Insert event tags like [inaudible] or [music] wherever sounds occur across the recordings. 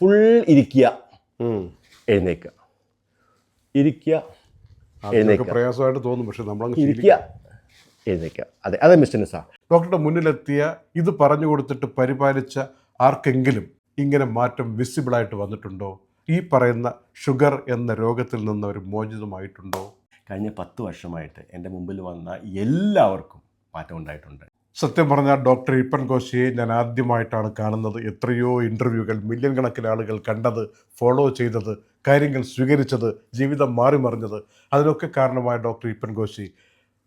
Full ഇരിക്കുക. എഴുന്നേക്കുക. ഇരിക്കുക എഴുന്നേക്കുക. പ്രയാസമായിട്ട് തോന്നും പക്ഷെ നമ്മളങ്ങ് ഇരിക്കുക എഴുന്നേക്കുക. അതെ അതെ മിസ്റ്റർ നിസ ഡോക്ടറുടെ മുന്നിലെത്തിയ ഇത് പറഞ്ഞു കൊടുത്തിട്ട് പരിപാലിച്ച ആർക്കെങ്കിലും ഇങ്ങനെ മാറ്റം വിസിബിൾ ആയിട്ട് വന്നിട്ടുണ്ടോ? ഈ പറയുന്ന ഷുഗർ എന്ന രോഗത്തിൽ നിന്ന് അവർ മോചിതമായിട്ടുണ്ടോ? കഴിഞ്ഞ പത്ത് വർഷമായിട്ട് എന്റെ മുമ്പിൽ വന്ന എല്ലാവർക്കും മാറ്റം ഉണ്ടായിട്ടുണ്ട് സത്യം പറഞ്ഞാൽ ഡോക്ടർ ഇപ്പൻ കോശിയെ ഞാൻ ആദ്യമായിട്ടാണ് കാണുന്നത്. എത്രയോ ഇന്റർവ്യൂകൾ മില്യൺ കണക്കിന് ആളുകൾ കണ്ടത് ഫോളോ ചെയ്തത് കാര്യങ്ങൾ സ്വീകരിച്ചത് ജീവിതം മാറി മറിഞ്ഞത്. അതിനൊക്കെ കാരണമായ ഡോക്ടർ ഇപ്പൻ കോശി.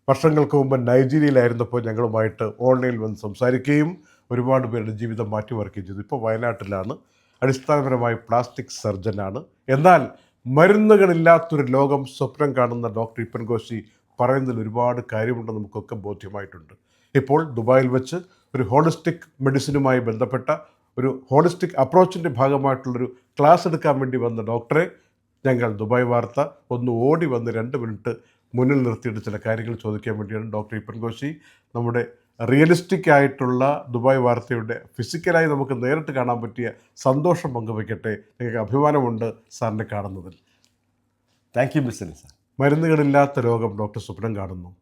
വർഷങ്ങൾക്ക് മുമ്പ് നൈജീരിയയിലായിരുന്നപ്പോൾ ഞങ്ങളുമായിട്ട് ഓൺലൈനിൽ വന്ന് സംസാരിക്കുകയും ഒരുപാട് പേരുടെ ജീവിതം മാറ്റിമറിക്കുകയും ചെയ്തു. ഇപ്പോൾ വയനാട്ടിലാണ്. അടിസ്ഥാനപരമായി പ്ലാസ്റ്റിക് സർജനാണ്. എന്നാൽ മരുന്നുകളില്ലാത്തൊരു ലോകം സ്വപ്നം കാണുന്ന ഡോക്ടർ ഇപ്പൻ കോശി പറയുന്നതിൽ ഒരുപാട് കാര്യമുണ്ടെന്ന് നമുക്കൊക്കെ ബോധ്യമായിട്ടുണ്ട്. ഇപ്പോൾ ദുബായിൽ വെച്ച് ഒരു ഹോളിസ്റ്റിക് മെഡിസിനുമായി ബന്ധപ്പെട്ട ഒരു ഹോളിസ്റ്റിക് അപ്രോച്ചിന്റെ ഭാഗമായിട്ടുള്ളൊരു ക്ലാസ് എടുക്കാൻ വേണ്ടി വന്ന ഡോക്ടറെ ഞങ്ങൾ ദുബായ് വാർത്ത ഒന്ന് ഓടി വന്ന് രണ്ട് മിനിറ്റ് മുന്നിൽ നിർത്തിയിട്ട് ചില കാര്യങ്ങൾ ചോദിക്കാൻ വേണ്ടിയാണ് ഡോക്ടർ ഇപ്പൻ കോശി നമ്മുടെ റിയലിസ്റ്റിക് ആയിട്ടുള്ള ദുബായ് വാർത്തയുടെ ഫിസിക്കലായി നമുക്ക് നേരിട്ട് കാണാൻ പറ്റിയ സന്തോഷം പങ്കുവയ്ക്കട്ടെ ഞങ്ങൾക്ക് അഭിമാനമുണ്ട് സാറിനെ കാണുന്നതിൽ. താങ്ക് യു മിസ്റ്റർ സാർ മരുന്നുകളില്ലാത്ത രോഗം ഡോക്ടർ സ്വപ്നം കാണുന്നു.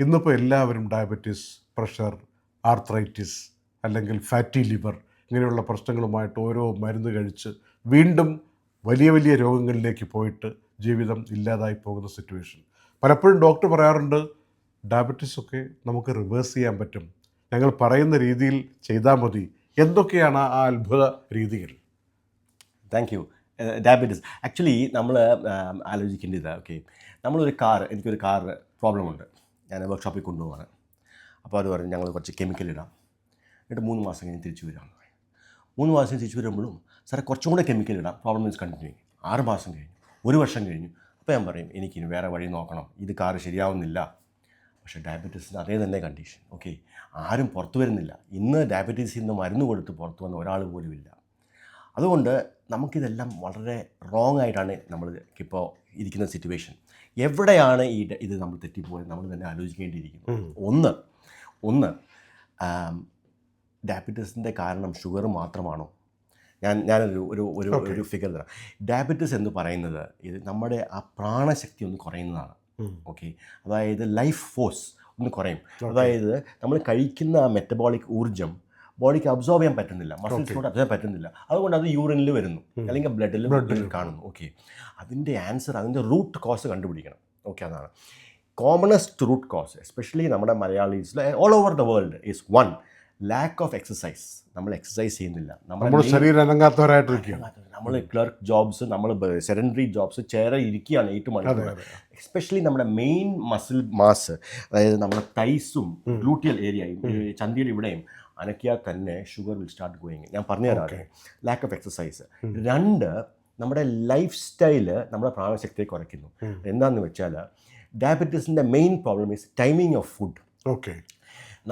ഇന്നിപ്പോൾ എല്ലാവരും ഡയബറ്റീസ് പ്രഷർ ആർത്രൈറ്റിസ് അല്ലെങ്കിൽ ഫാറ്റി ലിവർ ഇങ്ങനെയുള്ള പ്രശ്നങ്ങളുമായിട്ട് ഓരോ മരുന്ന് കഴിച്ച് വീണ്ടും വലിയ വലിയ രോഗങ്ങളിലേക്ക് പോയിട്ട് ജീവിതം ഇല്ലാതായി പോകുന്ന സിറ്റുവേഷൻ പലപ്പോഴും ഡോക്ടർ പറയാറുണ്ട് ഡയബറ്റീസ് ഒക്കെ നമുക്ക് റിവേഴ്സ് ചെയ്യാൻ പറ്റും. ഞങ്ങൾ പറയുന്ന രീതിയിൽ ചെയ്താൽ മതി. എന്തൊക്കെയാണ് ആ അത്ഭുത രീതികൾ? താങ്ക് യു ഡയബറ്റീസ് ആക്ച്വലി നമ്മൾ ആലോചിക്കേണ്ടത് ഓക്കെ നമ്മളൊരു കാർ എനിക്കൊരു കാർ പ്രോബ്ലം ഉണ്ട്. ഞാൻ വർക്ക്ഷോപ്പിൽ കൊണ്ടുപോവാണ്. അപ്പോൾ അവർ പറഞ്ഞു ഞങ്ങൾ കുറച്ച് കെമിക്കൽ ഇടാം. എന്നിട്ട് മൂന്ന് മാസം കഴിഞ്ഞ് തിരിച്ചു പറയും മൂന്ന് മാസം തിരിച്ചു വരുമ്പോഴും സാറേ കുറച്ചും കൂടെ കെമിക്കൽ ഇടാം പ്രോബ്ലം മീൻസ് കണ്ടിന്യൂ ആറ് മാസം കഴിഞ്ഞു ഒരു വർഷം കഴിഞ്ഞു. അപ്പോൾ ഞാൻ പറയും എനിക്കിനി വേറെ വഴി നോക്കണം ഇത് കാറ് ശരിയാവുന്നില്ല. പക്ഷേ ഡയബറ്റീസിന് അതേ തന്നെ കണ്ടീഷൻ ഓക്കെ ആരും പുറത്തു വരുന്നില്ല. ഇന്ന് ഡയബറ്റീസിൽ നിന്ന് മരുന്ന് കൊടുത്ത് പുറത്തു വന്ന ഒരാൾ പോലും ഇല്ല. അതുകൊണ്ട് നമുക്കിതെല്ലാം വളരെ റോങ് ആയിട്ടാണ് നമ്മൾ ഇപ്പോൾ ഇരിക്കുന്ന സിറ്റുവേഷൻ എവിടെയാണ് ഈ ഇത് നമ്മൾ തെറ്റിപ്പോയത്? നമ്മൾ തന്നെ ആലോചിക്കേണ്ടിയിരിക്കുന്നു. ഒന്ന് ഒന്ന് ഡയബറ്റീസിന്റെ കാരണം ഷുഗർ മാത്രമാണോ? ഞാൻ ഞാനൊരു ഒരു ഒരു ഒരു ഫിഗർ തരാം. ഡയബറ്റീസ് എന്ന് പറയുന്നത് ഇത് നമ്മുടെ ആ പ്രാണശക്തി ഒന്ന് കുറയുന്നതാണ്. ഓക്കെ അതായത് ലൈഫ് ഫോഴ്സ് ഒന്ന് കുറയും. അതായത് നമ്മൾ കഴിക്കുന്ന ആ മെറ്റബോളിക് ഊർജം ബോഡിക്ക് അബ്സോർബ് ചെയ്യാൻ പറ്റുന്നില്ല മസിൽസിനോട് അബ്സോർബ് പറ്റുന്നില്ല. അതുകൊണ്ട് അത് യൂറിനിൽ വരുന്നു. അല്ലെങ്കിൽ ബ്ലഡിൽ കാണുന്നു. ഓക്കെ അതിന്റെ ആൻസർ അതിന്റെ റൂട്ട് കോസ് കണ്ടുപിടിക്കണം. ഓക്കെ അതാണ്. കോമണസ്റ്റ് റൂട്ട് കോസ് എസ്പെഷ്യലി നമ്മുടെ മലയാളീസിൽ all over the world is one lack of exercise നമ്മൾ എക്സസൈസ് ചെയ്യുന്നില്ല. നമ്മൾ നമ്മുടെ ശരീരം അനങ്ങാത്തവരായിട്ടിരിക്കുകയാണ് നമ്മൾ ക്ലർക്ക് ജോബ്സ് നമ്മൾ സെഡൻഡറി ജോബ്സ് ചേരെ ഇരിക്കുകയാണ് എയ്റ്റ് മണിക്കൂർ എസ്പെഷ്യലി നമ്മുടെ മെയിൻ മസിൽ മാസ് അതായത് നമ്മുടെ തൈസും ഗ്ലൂട്ടിയൽ ഏരിയയും ചന്തിയുടെ ഇവിടെയും അനക്കിയാൽ തന്നെ ഷുഗർ വിൽ സ്റ്റാർട്ട് ഗോയിങ് ഞാൻ പറഞ്ഞു തരാം ലാക്ക് ഓഫ് എക്സസൈസ് രണ്ട് നമ്മുടെ ലൈഫ് സ്റ്റൈൽ നമ്മുടെ പ്രാണശക്തിയെ കുറയ്ക്കുന്നു. എന്താണെന്ന് വെച്ചാൽ ഡയബറ്റീസിന്റെ main problem is timing of food okay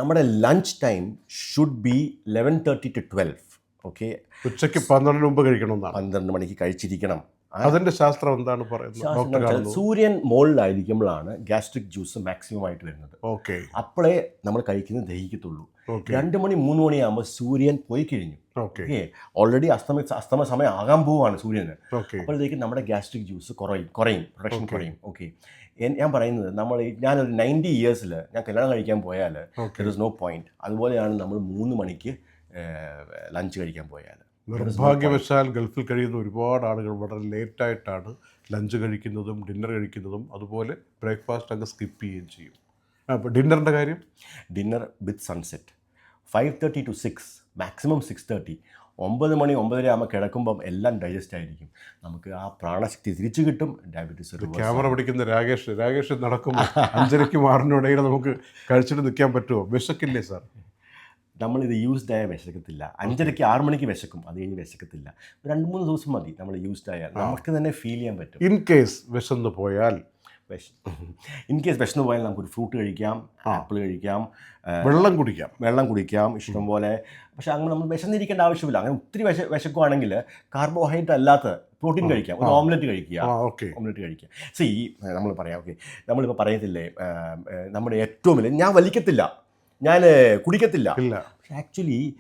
നമ്മുടെ lunch time should be eleven thirty to twelve okay ഉച്ചയ്ക്ക് പന്ത്രണ്ടിന് മുമ്പ് കഴിക്കണം പന്ത്രണ്ട് മണിക്ക് കഴിച്ചിരിക്കണം. അതിന്റെ ശാസ്ത്രം എന്താണ് പറയുന്നത്? സൂര്യൻ മുകളിലായിരിക്കുമ്പോഴാണ് ഗ്യാസ്ട്രിക് ജ്യൂസ് മാക്സിമം ആയിട്ട് വരുന്നത്. ഓക്കെ. അപ്പോഴേ നമ്മൾ കഴിക്കുന്നത് ദഹിക്കത്തുള്ളൂ. രണ്ട് മണി മൂന്ന് മണിയാകുമ്പോൾ സൂര്യൻ പോയി കഴിഞ്ഞു. ഓക്കെ. ഓൾറെഡി അസ്തമ അസ്തമ സമയം ആകാൻ പോവാണ് സൂര്യന്. അപ്പോഴത്തേക്ക് നമ്മുടെ ഗ്യാസ്ട്രിക് ജ്യൂസ് കുറയും കുറയും പ്രൊഡക്ഷൻ കുറയും. ഓക്കെ. ഞാൻ പറയുന്നത് നമ്മൾ ഞാൻ ഞാനൊരു നയന്റി ഇയേഴ്സിൽ ഞാൻ കല്യാണം കഴിക്കാൻ പോയാൽ it there is no point അതുപോലെയാണ് നമ്മൾ മൂന്ന് മണിക്ക് ലഞ്ച് കഴിക്കാൻ പോയാൽ. നിർഭാഗ്യവശാൽ ഗൾഫിൽ കഴിയുന്ന ഒരുപാട് ആളുകൾ വളരെ ലേറ്റായിട്ടാണ് ലഞ്ച് കഴിക്കുന്നതും ഡിന്നർ കഴിക്കുന്നതും അതുപോലെ ബ്രേക്ക്ഫാസ്റ്റ് അങ്ങ് സ്കിപ്പ് ചെയ്യുകയും ചെയ്യും. അപ്പോൾ ഡിന്നറിന്റെ കാര്യം? Dinner with sunset five thirty to six maximum six thirty ഒമ്പത് മണി ഒമ്പതര ആകുമ്പോൾ കിടക്കുമ്പം എല്ലാം ഡൈജസ്റ്റ് ആയിരിക്കും. നമുക്ക് ആ പ്രാണശക്തി തിരിച്ചു കിട്ടും. ഡയബറ്റീസ് ക്യാമറ പിടിക്കുന്ന രാകേഷ് രാകേഷ് നടക്കും അഞ്ചരയ്ക്കും ആറിനും ഇടയിൽ നമുക്ക് കഴിച്ചിട്ട് നിൽക്കാൻ പറ്റുമോ വിശക്കില്ലേ സാർ? നമ്മളിത് യൂസ്ഡ് ആയാൽ വിശക്കത്തില്ല. അഞ്ചരയ്ക്ക് ആറ് മണിക്ക് വിശക്കും. അത് കഴിഞ്ഞ് വിശക്കത്തില്ല. രണ്ട് മൂന്ന് ദിവസം മതി നമ്മൾ യൂസ്ഡ് ആയാൽ. നമുക്ക് തന്നെ ഫീൽ ചെയ്യാൻ പറ്റും. ഇൻ കേസ് വിശന്ന് പോയാൽ. വിശ ഇൻ കേസ് വിശന്ന് പോയാൽ നമുക്കൊരു ഫ്രൂട്ട് കഴിക്കാം ആപ്പിൾ കഴിക്കാം വെള്ളം കുടിക്കാം. വെള്ളം കുടിക്കാം ഇഷ്ടംപോലെ. പക്ഷെ അങ്ങനെ നമ്മൾ വിശന്നിരിക്കേണ്ട ആവശ്യമില്ല. അങ്ങനെ ഒത്തിരി വിശ വിശക്കുവാണെങ്കിൽ കാർബോഹൈഡ്രേറ്റ് അല്ലാത്ത പ്രോട്ടീൻ കഴിക്കാം. ഒരു ഓംലെറ്റ് കഴിക്കുക. ഓക്കെ ഓംലെറ്റ് കഴിക്കുക. സി നമ്മൾ പറയാം ഓക്കെ നമ്മളിപ്പോൾ പറയത്തില്ലേ നമ്മുടെ ഏറ്റവും വലിയ ഞാൻ വലിക്കത്തില്ല. ഞാൻ കുടിക്കത്തില്ല. പക്ഷെ ആക്ച്വലി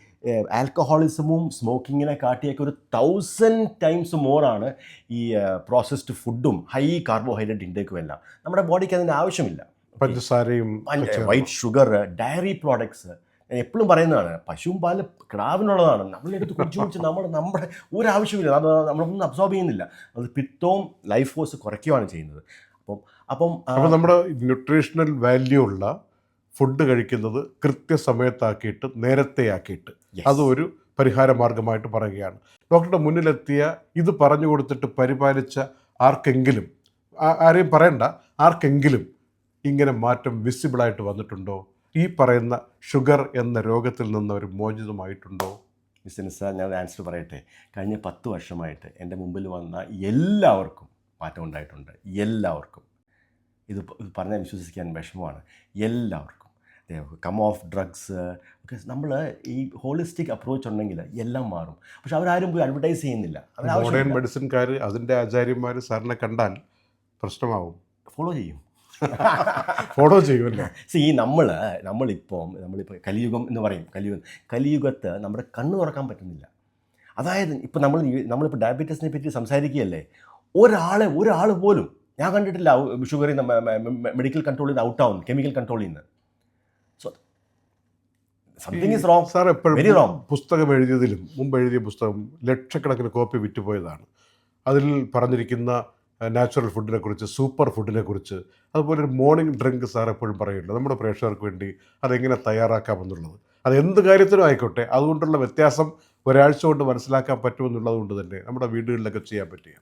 ആൽക്കഹോളിസമും സ്മോക്കിങ്ങിനെ കാട്ടിയൊക്കെ ഒരു തൗസൻഡ് ടൈംസ് മോറാണ് ഈ പ്രോസസ്ഡ് ഫുഡും ഹൈ കാർബോഹൈഡ്രേറ്റ് ഇൻടേക്കും എല്ലാം. നമ്മുടെ ബോഡിക്ക് അതിന്റെ ആവശ്യമില്ല. പഞ്ചസാരയും വൈറ്റ് ഷുഗർ ഡയറി പ്രോഡക്ട്സ് ഞാൻ എപ്പോഴും പറയുന്നതാണ് പശുവും പാൽ കിടാവിനുള്ളതാണ്. നമ്മളെടുത്ത് കുടിച്ചു കുടിച്ച് നമ്മൾ നമ്മുടെ ഒരു ആവശ്യമില്ല അത് നമ്മളൊന്നും അബ്സോർബ് ചെയ്യുന്നില്ല. അത് പിത്തവും ലൈഫ് ഫോഴ്സ് കുറയ്ക്കുകയാണ് ചെയ്യുന്നത്. അപ്പം അപ്പം അപ്പോൾ നമ്മുടെ ന്യൂട്രീഷണൽ വാല്യൂ ഉള്ള ഫുഡ് കഴിക്കുന്നത് കൃത്യസമയത്താക്കിയിട്ട് നേരത്തെ ആക്കിയിട്ട് അതൊരു പരിഹാര മാർഗമായിട്ട് പറയുകയാണ്. ഡോക്ടറുടെ മുന്നിലെത്തിയ ഇത് പറഞ്ഞു കൊടുത്തിട്ട് പരിപാലിച്ച ആർക്കെങ്കിലും ആരെയും പറയണ്ട ആർക്കെങ്കിലും ഇങ്ങനെ മാറ്റം വിസിബിളായിട്ട് വന്നിട്ടുണ്ടോ? ഈ പറയുന്ന ഷുഗർ എന്ന രോഗത്തിൽ നിന്ന് അവർ മോചിതമായിട്ടുണ്ടോ? ബിസിനസ് നിസാർ ഞാൻ ആൻസർ പറയട്ടെ? കഴിഞ്ഞ പത്ത് വർഷമായിട്ട് എന്റെ മുമ്പിൽ വന്ന എല്ലാവർക്കും മാറ്റം ഉണ്ടായിട്ടുണ്ട് എല്ലാവർക്കും ഇത് പറഞ്ഞാൽ വിശ്വസിക്കാൻ വിഷമമാണ്. എല്ലാവർക്കും. കം ഓഫ് ഡ്രഗ്സ് ഒക്കെ നമ്മൾ ഈ ഹോളിസ്റ്റിക് അപ്രോച്ച് ഉണ്ടെങ്കിൽ എല്ലാം മാറും. പക്ഷെ അവരാരും പോയി അഡ്വർടൈസ് ചെയ്യുന്നില്ല. മോഡേൺ മെഡിസിൻകാർ അതിന്റെ ആചാര്യന്മാർ സാറിനെ കണ്ടാൽ പ്രശ്നമാവും. ഫോളോ ചെയ്യും. [laughs] ഫോളോ ചെയ്യുമല്ലേ? സി നമ്മൾ നമ്മളിപ്പം നമ്മളിപ്പോൾ കലിയുഗം എന്ന് പറയും. കലിയുഗം കലിയുഗത്ത് നമ്മുടെ കണ്ണ് തുറക്കാൻ പറ്റുന്നില്ല. അതായത് ഇപ്പം നമ്മൾ നമ്മളിപ്പോൾ ഡയബറ്റീസിനെ പറ്റി സംസാരിക്കുകയല്ലേ? ഒരാളെ ഒരാൾ പോലും ഞാൻ കണ്ടിട്ടില്ല ഷുഗറിൽ നിന്ന് മെഡിക്കൽ കൺട്രോളിൽ നിന്ന് ഔട്ടാവും കെമിക്കൽ കൺട്രോളിൽ നിന്ന് സംതിങ് ഇസ് റോങ് സാർ എപ്പോഴും. പുസ്തകം എഴുതിയതിലും മുമ്പ് എഴുതിയ പുസ്തകം ലക്ഷക്കണക്കിന് കോപ്പി വിറ്റുപോയതാണ്. അതിൽ പറഞ്ഞിരിക്കുന്ന നാച്ചുറൽ ഫുഡിനെ കുറിച്ച് സൂപ്പർ ഫുഡിനെ കുറിച്ച് അതുപോലെ ഒരു മോർണിംഗ് ഡ്രിങ്ക് സാർ എപ്പോഴും പറയുന്നുണ്ട്. നമ്മുടെ പ്രേക്ഷകർക്ക് വേണ്ടി അതെങ്ങനെ തയ്യാറാക്കാമെന്നുള്ളത് അത് എന്ത് കാര്യത്തിനും ആയിക്കോട്ടെ അതുകൊണ്ടുള്ള വ്യത്യാസം ഒരാഴ്ച കൊണ്ട് മനസ്സിലാക്കാൻ പറ്റുമെന്നുള്ളത് കൊണ്ട് തന്നെ നമ്മുടെ വീടുകളിലൊക്കെ ചെയ്യാൻ പറ്റിയ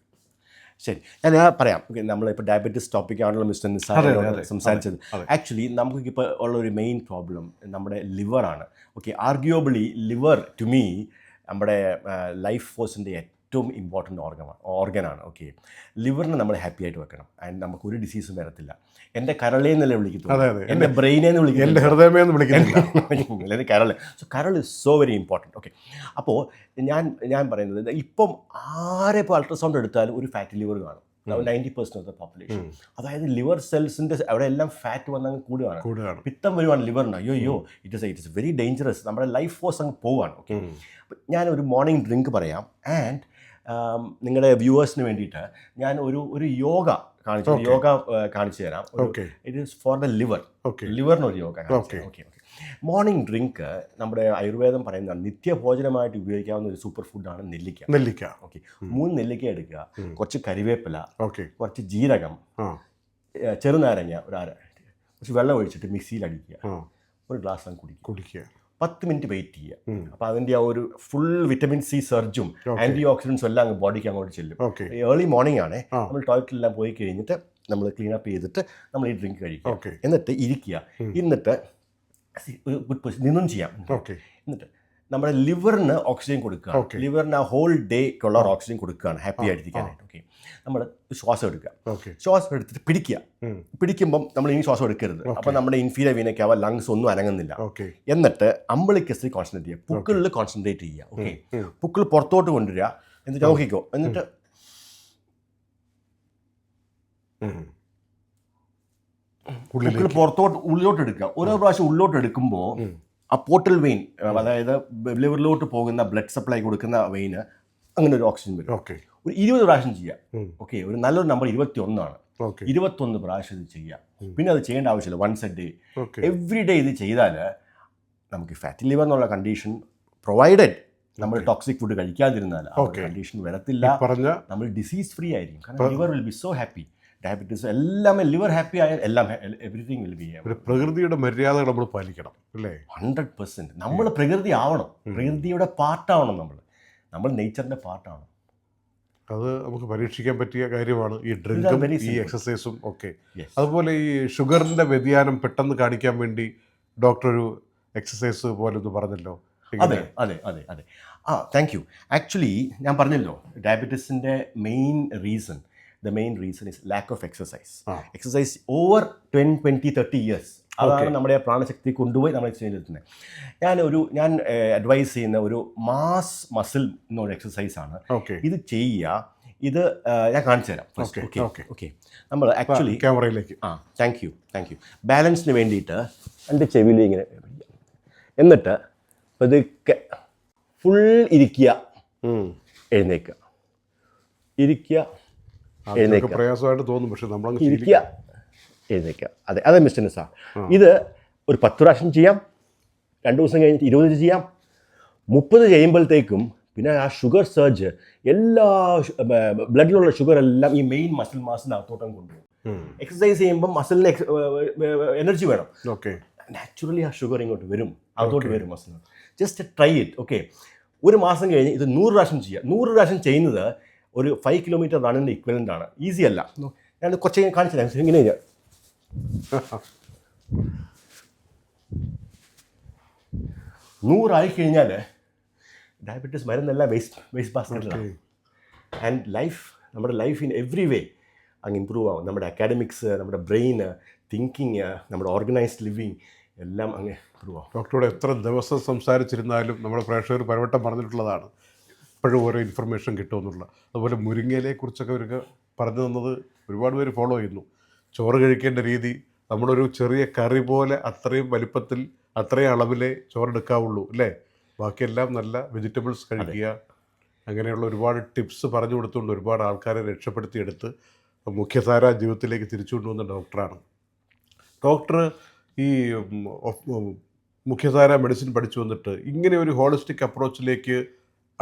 ശരി. ഞാൻ പറയാം. നമ്മളിപ്പോൾ ഡയബറ്റീസ് ടോപ്പിക് ആണല്ലോ മിസ്റ്റർ നിസാറിനോട് സംസാരിച്ചത്. ആക്ച്വലി നമുക്കിപ്പോൾ ഉള്ള ഒരു മെയിൻ പ്രോബ്ലം നമ്മുടെ ലിവറാണ് okay arguably liver to me നമ്മുടെ ലൈഫ് ഫോഴ്സിന്റെ ഏറ്റവും ഇമ്പോർട്ടന്റ് ഓർഗമാണ് ഓർഗനാണ് ഓക്കെ ലിവറിനെ നമ്മൾ ഹാപ്പി ആയിട്ട് വെക്കണം. ആൻഡ് നമുക്ക് ഒരു ഡിസീസും വരത്തില്ല. എന്റെ കരളേന്നല്ലേ വിളിക്കുന്നു വിളിക്കത്തുള്ളൂ. ബ്രെയിനെ എന്ന് ബ്രെയിനേന്ന് എന്റെ ഹൃദയമേ എന്ന് വിളിക്കുന്നില്ല [laughs] അല്ലെങ്കിൽ കരൾ. സോ കരൾ is so very important okay അപ്പോൾ ഞാൻ ഞാൻ പറയുന്നത് ഇപ്പം ആരെ ഇപ്പോൾ അൾട്രാസൗണ്ട് എടുത്താലും ഒരു ഫാറ്റ് ലിവർ കാണും. Ninety percent of the population. അതായത് ലിവർ സെൽസിന്റെ അവിടെ എല്ലാം ഫാറ്റ് വന്നങ്ങ് കൂടുകയാണ്. കൂടുകയാണ്. പിത്തം വരുവാണ് ലിവറിന് അയ്യോ അയ്യോ. It is it is very dangerous നമ്മുടെ ലൈഫ് ഫോഴ്സ് അങ്ങ് പോവാണ് ഓക്കെ. ഞാൻ ഒരു മോർണിംഗ് ഡ്രിങ്ക് പറയാം. ആൻഡ് നിങ്ങളുടെ വ്യൂവേഴ്സിന് വേണ്ടിയിട്ട് ഞാൻ ഒരു ഒരു യോഗ കാണിച്ചു യോഗ കാണിച്ചു തരാം. Okay it is for the liver okay ലിവറിന് yoga. Okay okay morning drink നമ്മുടെ ആയുർവേദം പറയുന്ന നിത്യഭോജനമായിട്ട് ഉപയോഗിക്കാവുന്ന ഒരു സൂപ്പർ ഫുഡാണ് നെല്ലിക്ക. നെല്ലിക്ക. ഓക്കെ മൂന്ന് നെല്ലിക്ക എടുക്കുക. കുറച്ച് കരിവേപ്പില. ഓക്കെ കുറച്ച് ജീരകം. ചെറുനാരങ്ങ ഒരു അര. കുറച്ച് വെള്ളം ഒഴിച്ചിട്ട് മിക്സിയിൽ അടിക്കുക ഒരു ഗ്ലാസ് കുടിക്കുക. കുടിക്കുക. പത്ത് മിനിറ്റ് വെയിറ്റ് ചെയ്യുക അപ്പൊ അപ്പോൾ അതിന്റെ ആ ഒരു ഫുൾ വിറ്റമിൻ സി സർജും ആന്റി ആന്റി ഓക്സിഡൻസും എല്ലാം അങ്ങ് ബോഡിക്ക് അങ്ങോട്ട് ചെല്ലും. ഏർലി മോർണിംഗ് ആണ് നമ്മൾ ടോയ്ലറ്റിലെല്ലാം പോയി കഴിഞ്ഞിട്ട് നമ്മൾ ക്ലീൻ അപ്പ് ചെയ്തിട്ട് നമ്മൾ ഈ ഡ്രിങ്ക് കഴിക്കുക. എന്നിട്ട് ഇരിക്കുക. എന്നിട്ട് ഒരു ഗുഡ് പൊസിഷൻ നിന്നും ചെയ്യാം. എന്നിട്ട് നമ്മുടെ ലിവറിന് ഓക്സിജൻ കൊടുക്കുക. ലിവറിന് ആ ഹോൾ ഡേക്കുള്ള ഓക്സിജൻ കൊടുക്കുകയാണ്. ഹാപ്പി ആയിട്ടിരിക്കാനായിട്ട്. ഓക്കെ നമ്മൾ ശ്വാസം എടുക്കുക. ശ്വാസം എടുത്തിട്ട് പിടിക്കുക. പിടിക്കുമ്പം നമ്മൾ ഇനി ശ്വാസം എടുക്കരുത്. അപ്പം നമ്മുടെ ഇൻഫീരിയർ വീനക്കാവ ലങ്സ് ഒന്നും അനങ്ങുന്നില്ല. എന്നിട്ട് അമ്പളിക്കസിൽ കോൺസെൻട്രേറ്റ് ചെയ്യുക. പുക്കിളിൽ കോൺസെൻട്രേറ്റ് ചെയ്യുക. ഓക്കെ. പുക്കിൾ പുറത്തോട്ട് കൊണ്ടുവരിക. എന്നിട്ട് നോക്കിക്കോ. എന്നിട്ട്. പുക്കിൾ പുറത്തോട്ട് ഉള്ളിലോട്ട് എടുക്കുക. ഓരോ പ്രാവശ്യം ഉള്ളിലോട്ട് എടുക്കുമ്പോൾ. ആ പോർട്ടൽ വെയിൻ അതായത് ലിവറിലോട്ട് പോകുന്ന ബ്ലഡ് സപ്ലൈ കൊടുക്കുന്ന വെയിന് അങ്ങനെ ഒരു ഓക്സിജൻ വരും. ഓക്കെ ഒരു ഇരുപത് പ്രാവശ്യം ചെയ്യുക. ഓക്കെ ഒരു നല്ലൊരു നമ്പർ ഇരുപത്തി ഒന്നാണ് ഇരുപത്തൊന്ന് പ്രാവശ്യം ഇത് ചെയ്യുക. പിന്നെ അത് ചെയ്യേണ്ട ആവശ്യമില്ല. Once a day every day ഇത് ചെയ്താൽ നമുക്ക് ഫാറ്റി ലിവർ എന്നുള്ള കണ്ടീഷൻ പ്രൊവൈഡഡ് നമ്മൾ. ടോക്സിക് ഫുഡ് കഴിക്കാതിരുന്നാൽ. കണ്ടീഷൻ വരത്തില്ല. നമ്മൾ ഡിസീസ് ഫ്രീ ആയിരിക്കും. കാരണം liver will be so happy diabetes എല്ലാം ലിവർ ഹാപ്പി ആയ എല്ലാം എവറിഥിങ് വിൽ ബി പ്രകൃതിയുടെ മര്യാദകൾ നമ്മൾ പാലിക്കണം അല്ലേ? ഹൺഡ്രഡ് പെർസെന്റ് നമ്മൾ പ്രകൃതി ആവണം. പ്രകൃതിയുടെ പാർട്ടാവണം നമ്മൾ നമ്മൾ നേച്ചറിന്റെ പാർട്ടാവണം. അത് നമുക്ക് പരീക്ഷിക്കാൻ പറ്റിയ കാര്യമാണ് ഈ ഡ്രിങ്ക് ഈ. എക്സസൈസും ഒക്കെ. അതുപോലെ ഈ ഷുഗറിന്റെ വ്യതിയാനം പെട്ടെന്ന് കാണിക്കാൻ വേണ്ടി ഡോക്ടർ ഒരു എക്സസൈസ് പോലെ ഒന്ന് പറഞ്ഞല്ലോ അതെ അതെ അതെ അതെ. ആ താങ്ക് യു ആക്ച്വലി ഞാൻ പറഞ്ഞല്ലോ ഡയബറ്റീസിന്റെ main reason the main reason is lack of exercise. Exercise over twen twenty thirty years അതാണ്. നമ്മുടെ പ്രാണശക്തി കൊണ്ടുപോയി നമ്മൾ ചെയ്തിരുന്നത് ഞാൻ ഒരു ഞാൻ അഡ്വൈസ് ചെയ്യുന്ന ഒരു മാസ് മസിൽ എന്നൊരു എക്സസൈസ് ആണ്. ഇത് ചെയ്യുക. ഇത് ഞാൻ കാണിച്ചു തരാം ഓക്കെ. ഓക്കെ നമ്മൾ ആക്ച്വലി ക്യാമറയിലേക്ക്. ആ താങ്ക് യു താങ്ക് യു ബാലൻസിന് വേണ്ടിയിട്ട് എന്റെ ചെവിയിൽ ഇങ്ങനെ. എന്നിട്ട് പതുക്കെ ഫുൾ ഇരിക്കുക. എഴുന്നേക്കുക. ഇരിക്കുക. അതൊക്കെ പ്രയാസമായിട്ട് തോന്നും പക്ഷെ നമ്മൾ ഇരിക്കുക. എഴുന്നേക്കുക അതെ അതെ മിസ്റ്റർ നിസാ ഇത് ഒരു പത്ത് പ്രാവശ്യം ചെയ്യാം രണ്ട് ദിവസം കഴിഞ്ഞിട്ട് ഇരുപത് ചെയ്യാം മുപ്പത് ചെയ്യുമ്പോഴത്തേക്കും പിന്നെ ആ ഷുഗർ സർജ് എല്ലാ ബ്ലഡിലുള്ള ഷുഗർ എല്ലാം ഈ മെയിൻ മസിൽ മാസിന് അകത്തോട്ടം കൊണ്ടുപോകും. എക്സസൈസ് ചെയ്യുമ്പോൾ മസിലിന് എനർജി വേണം. ഓക്കെ. നാച്ചുറലി ആ ഷുഗർ ഇങ്ങോട്ട് വരും. അതോട്ട് വരും muscle just try it okay ഒരു മാസം കഴിഞ്ഞ് ഇത് നൂറ് പ്രാവശ്യം ചെയ്യുക നൂറ് പ്രാവശ്യം ചെയ്യുന്നത് ഒരു ഫൈവ് കിലോമീറ്റർ റണ്ണിന്റെ ഇക്വലന്റ് ആണ്. ഈസി അല്ല. ഞാൻ കുറച്ച് കാണിച്ചു തരാം. ഇങ്ങനെ ഞാൻ നൂറായി കഴിഞ്ഞാൽ ഡയബറ്റീസ് മരുന്നെല്ലാം വേസ്റ്റ് വേസ്റ്റ് ബാസ്കറ്റിലാണ് ആൻഡ് ലൈഫ് നമ്മുടെ ലൈഫ് ഇൻ എവ്രി വേ അങ്ങ് ഇമ്പ്രൂവ് ആവും. നമ്മുടെ അക്കാഡമിക്സ് നമ്മുടെ ബ്രെയിൻ തിങ്കിങ് നമ്മുടെ ഓർഗനൈസ്ഡ് ലിവിങ് എല്ലാം അങ്ങ് ഇമ്പ്രൂവ് ആവും. ഡോക്ടറോട് എത്ര ദിവസം സംസാരിച്ചിരുന്നാലും നമ്മുടെ പ്രേക്ഷകർ പരവട്ടം പറഞ്ഞിട്ടുള്ളതാണ്. ഇപ്പോഴും ഓരോ ഇൻഫർമേഷൻ കിട്ടുമെന്നുള്ള. അതുപോലെ മുരിങ്ങയിലെ കുറിച്ചൊക്കെ ഇവർക്ക് പറഞ്ഞു തന്നത് ഒരുപാട് പേര് ഫോളോ ചെയ്യുന്നു. ചോറ് കഴിക്കേണ്ട രീതി നമ്മളൊരു ചെറിയ കറി പോലെ അത്രയും വലിപ്പത്തിൽ അത്രയും അളവിലേ ചോറെടുക്കാവുള്ളൂ അല്ലേ? ബാക്കിയെല്ലാം നല്ല വെജിറ്റബിൾസ് കഴിക്കുക. അങ്ങനെയുള്ള ഒരുപാട് ടിപ്സ് പറഞ്ഞു കൊടുത്തുകൊണ്ട് ഒരുപാട് ആൾക്കാരെ രക്ഷപ്പെടുത്തിയെടുത്ത് മുഖ്യധാര ജീവിതത്തിലേക്ക് തിരിച്ചു കൊണ്ടുവന്ന ഡോക്ടറാണ്. ഡോക്ടർ ഈ മുഖ്യധാര മെഡിസിൻ പഠിച്ചു വന്നിട്ട് ഇങ്ങനെ ഒരു ഹോളിസ്റ്റിക് അപ്രോച്ചിലേക്ക്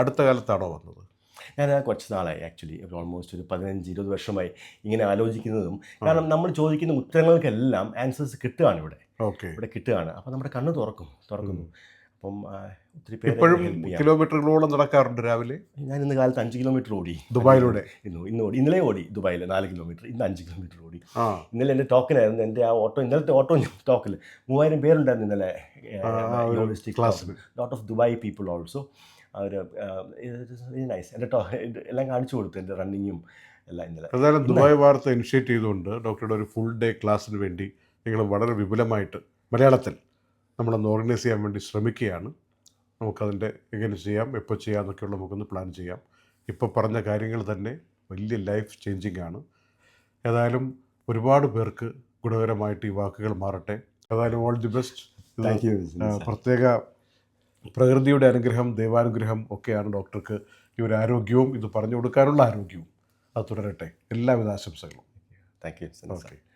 അടുത്ത കാലത്താണോ വന്നത്? ഞാൻ കുറച്ച് നാളായി ആക്ച്വലി ഓൾമോസ്റ്റ് ഒരു പതിനഞ്ച് ഇരുപത് വർഷമായി ഇങ്ങനെ ആലോചിക്കുന്നതും. കാരണം നമ്മൾ ചോദിക്കുന്ന ഉത്തരങ്ങൾക്കെല്ലാം ആൻസേഴ്സ് കിട്ടുകയാണ് ഇവിടെ ഓക്കെ. ഇവിടെ കിട്ടുകയാണ്. അപ്പോൾ നമ്മുടെ കണ്ണ് തുറക്കും തുറക്കുന്നു. അപ്പം ഒത്തിരി പേര് ഇപ്പോഴും കിലോമീറ്ററുകളോളം നടക്കാറുണ്ട് രാവിലെ? ഞാൻ ഇന്ന് കാലത്ത് അഞ്ച് കിലോമീറ്റർ ഓടി. ദുബായിലൂടെ? ഇന്ന് ഇന്ന് ഓടി. ഇന്നലെ ഓടി ദുബായിൽ നാല് കിലോമീറ്റർ. ഇന്ന് അഞ്ച് കിലോമീറ്റർ ഓടി. ഇന്നലെ എന്റെ ടോക്കനായിരുന്നു. എന്റെ ആ ഓട്ടോ ഇന്നലത്തെ ഓട്ടോ ടോക്കിൽ മൂവായിരം പേരുണ്ടായിരുന്നു ഇന്നലെ class. Lot of Dubai people also our nice എന്റെ ടോ എല്ലാം കാണിച്ചു കൊടുത്തു എന്റെ റണ്ണിങ്ങും എല്ലാം ഇന്നലെ. ഏതായാലും ദുബായ് വാർത്ത ഇനിഷ്യേറ്റ് ചെയ്തുകൊണ്ട് ഡോക്ടറുടെ ഒരു ഫുൾ ഡേ ക്ലാസ്സിന് വേണ്ടി നിങ്ങൾ വളരെ വിപുലമായിട്ട് മലയാളത്തിൽ നമ്മളൊന്ന് ഓർഗനൈസ് ചെയ്യാൻ വേണ്ടി ശ്രമിക്കുകയാണ്. നമുക്കതിന്റെ എങ്ങനെ ചെയ്യാം എപ്പോൾ ചെയ്യാം എന്നൊക്കെയുള്ള നമുക്കൊന്ന് പ്ലാൻ ചെയ്യാം. ഇപ്പോൾ പറഞ്ഞ കാര്യങ്ങൾ തന്നെ വലിയ ലൈഫ് ചേഞ്ചിങ് ആണ്. ഏതായാലും ഒരുപാട് പേർക്ക് ഗുണകരമായിട്ട് ഈ വാക്കുകൾ മാറട്ടെ. ഏതായാലും ഓൾ ദി ബെസ്റ്റ് പ്രത്യേക പ്രകൃതിയുടെ അനുഗ്രഹം ദൈവാനുഗ്രഹം ഒക്കെയാണ് ഡോക്ടർക്ക് ഈ ഒരു ആരോഗ്യവും ഇത് പറഞ്ഞു കൊടുക്കാനുള്ള ആരോഗ്യവും. അത് തുടരട്ടെ. എല്ലാവിധ ആശംസകളും. Thank you okay